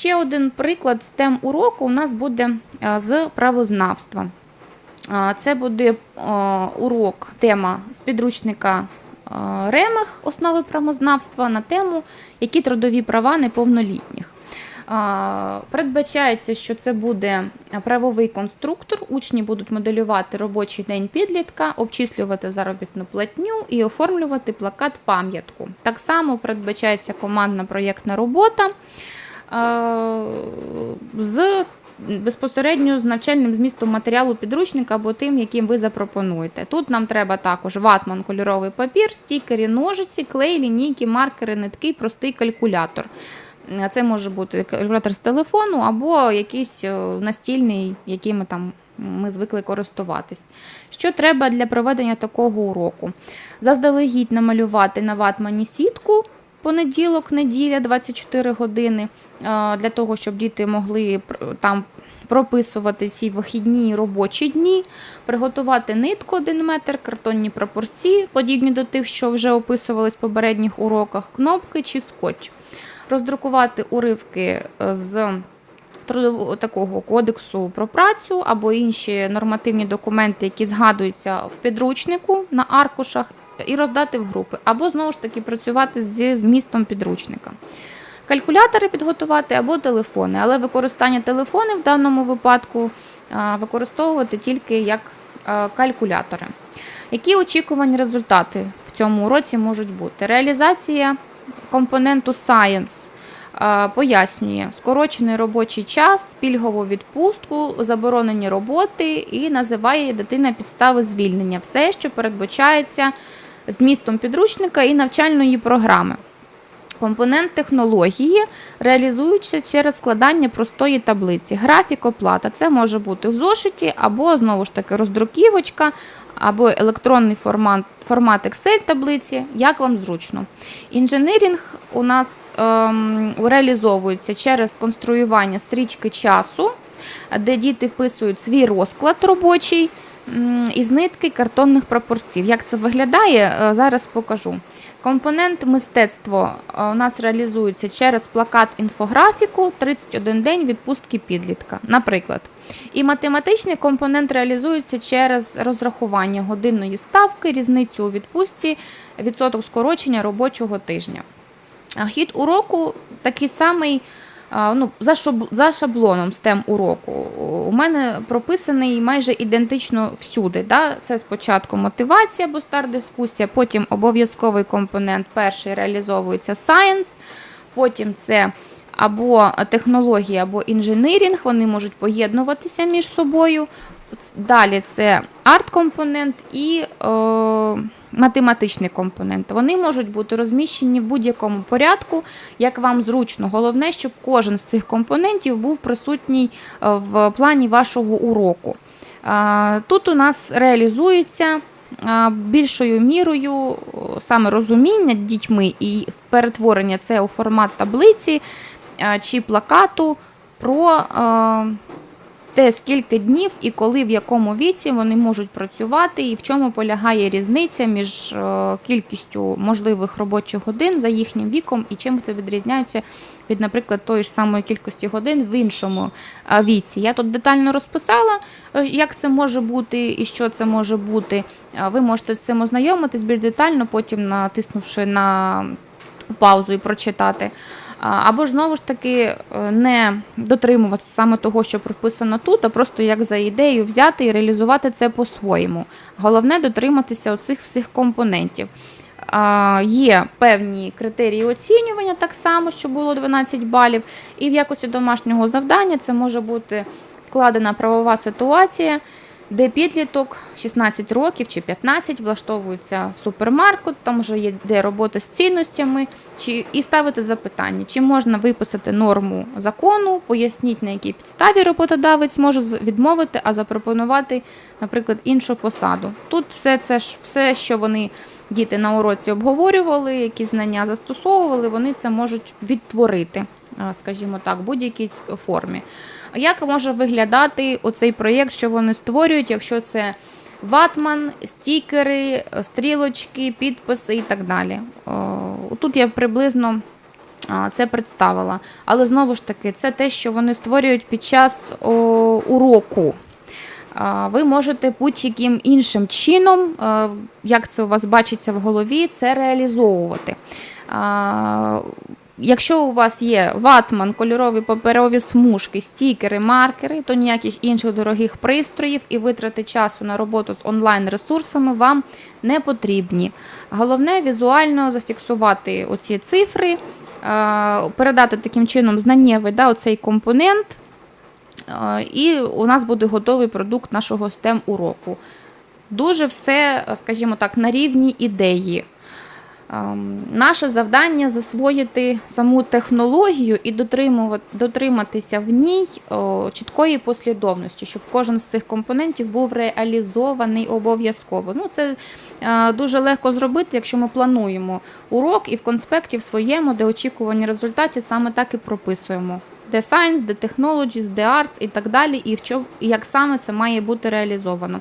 ще один приклад з тем уроку у нас буде е, з правознавства. Е, Це буде е, урок, тема з підручника Ремех основи правознавства на тему які трудові права неповнолітніх. Передбачається, що це буде правовий конструктор. Учні будуть моделювати робочий день підлітка, обчислювати заробітну платню і оформлювати плакат пам'ятку. Так само передбачається командна проєктна робота з безпосередньо з навчальним змістом матеріалу підручника або тим, яким ви запропонуєте. Тут нам треба також ватман, кольоровий папір, стікери, ножиці, клей, лінійки, маркери, нитки, простий калькулятор. Е, Це може бути калькулятор з телефону або якийсь е, настільний, яким там ми звикли користуватись. Що треба для проведення такого уроку? Заздалегідь намалювати на ватмані сітку понеділок, неділя, 24 години, е, для того, щоб діти могли там прописувати ці вихідні робочі дні, приготувати нитку 1 метр, картонні пропорції, подібні до тих, що вже описувались в попередніх уроках, кнопки чи скотч. Роздрукувати уривки е, з такого кодексу про працю або інші нормативні документи, які згадуються в підручнику на аркушах, і роздати в групи, або знову ж таки працювати зі змістом підручника. Калькулятори підготувати або телефони, але використання телефонів в даному випадку використовувати тільки як калькулятори. Які очікувані результати в цьому уроці можуть бути? Реалізація компоненту Science е, пояснює скорочений робочий час, пільгову відпустку, заборонені роботи і називає дитина підстави звільнення. Все, що передбачається змістом підручника і навчальної програми. Компонент технології реалізується через складання простої таблиці. Графік оплата це може бути в зошиті, або знову ж таки роздруківочка, або електронний формат, формат Excel таблиці, як вам зручно. Інженерінг у нас ем, реалізовується через конструювання стрічки часу, де діти вписують свій розклад робочий із нитки картонних пропорцій. Як це виглядає, е, зараз покажу. Компонент мистецтво е, у нас реалізується через плакат інфографіку 31 день відпустки підлітка, наприклад. І математичний компонент реалізується через розрахування годинної ставки, різницю у відпустці, відсоток скорочення робочого тижня. Хід уроку такий самий. Ну, за, шаблоном STEM уроку у мене прописаний майже ідентично всюди. Да? Це спочатку мотивація або стар-дискусія, потім обов'язковий компонент перший реалізовується science, потім це або технологія, або інженерінг, вони можуть поєднуватися між собою. Далі це арт-компонент і е, математичний компонент. Вони можуть бути розміщені в будь-якому порядку, як вам зручно. Головне, щоб кожен з цих компонентів був присутній е, в плані вашого уроку. Тут у нас реалізується більшою мірою саме розуміння дітьми і перетворення це у формат таблиці чи плакату про е, те, скільки днів і коли в якому віці вони можуть працювати, і в чому полягає різниця між е, кількістю можливих робочих годин за їхнім віком і чим це відрізняється від, наприклад, тої ж самої кількості годин в іншому віці. Я тут детально розписала, е, як це може бути і що це може бути. Ви можете з цим ознайомитись більш детально, потім натиснувши на паузу і прочитати. Або ж знову ж таки е, не дотримуватися саме того, що прописано тут, а просто як за ідею взяти і реалізувати це по-своєму. Головне дотриматися оцих всіх компонентів. Є певні критерії оцінювання, так само, що було 12 балів, і в якості домашнього завдання це може бути складена правова ситуація, де підліток 16 років чи 15 влаштовується в супермаркет, там вже є де робота з цінностями, чи і ставити запитання, чи можна виписати норму закону, поясніть на якій підставі роботодавець може відмовити, а запропонувати, наприклад, іншу посаду. Тут все це ж все, що вони діти на уроці обговорювали, які знання застосовували, вони це можуть відтворити, скажімо так, будь-якій формі. Як може виглядати оцей проєкт, що вони створюють, якщо це ватман, стікери, стрілочки, підписи і так далі? Тут я приблизно це представила. Але знову ж таки, це те, що вони створюють під час уроку. Ви можете будь-яким іншим чином, е, як це у вас бачиться в голові, це реалізовувати. Якщо у вас є ватман, кольорові паперові смужки, стікери, маркери, то ніяких інших дорогих пристроїв і витрати часу на роботу з онлайн-ресурсами вам не потрібні. Головне візуально зафіксувати оці цифри, передати таким чином знаннєвий да, оцей компонент, і у нас буде готовий продукт нашого STEM уроку. Дуже все, скажімо так, на рівні ідеї. Ем, Наше завдання засвоїти саму технологію і дотриматися в ній чіткої послідовності, щоб кожен з цих компонентів був реалізований обов'язково. Ну, це е, дуже легко зробити, якщо ми плануємо урок і в конспекті в своєму, де очікувані результати, саме так і прописуємо. Де Science, де Technologies, де Arts і так далі, і в чому, як саме це має бути реалізовано.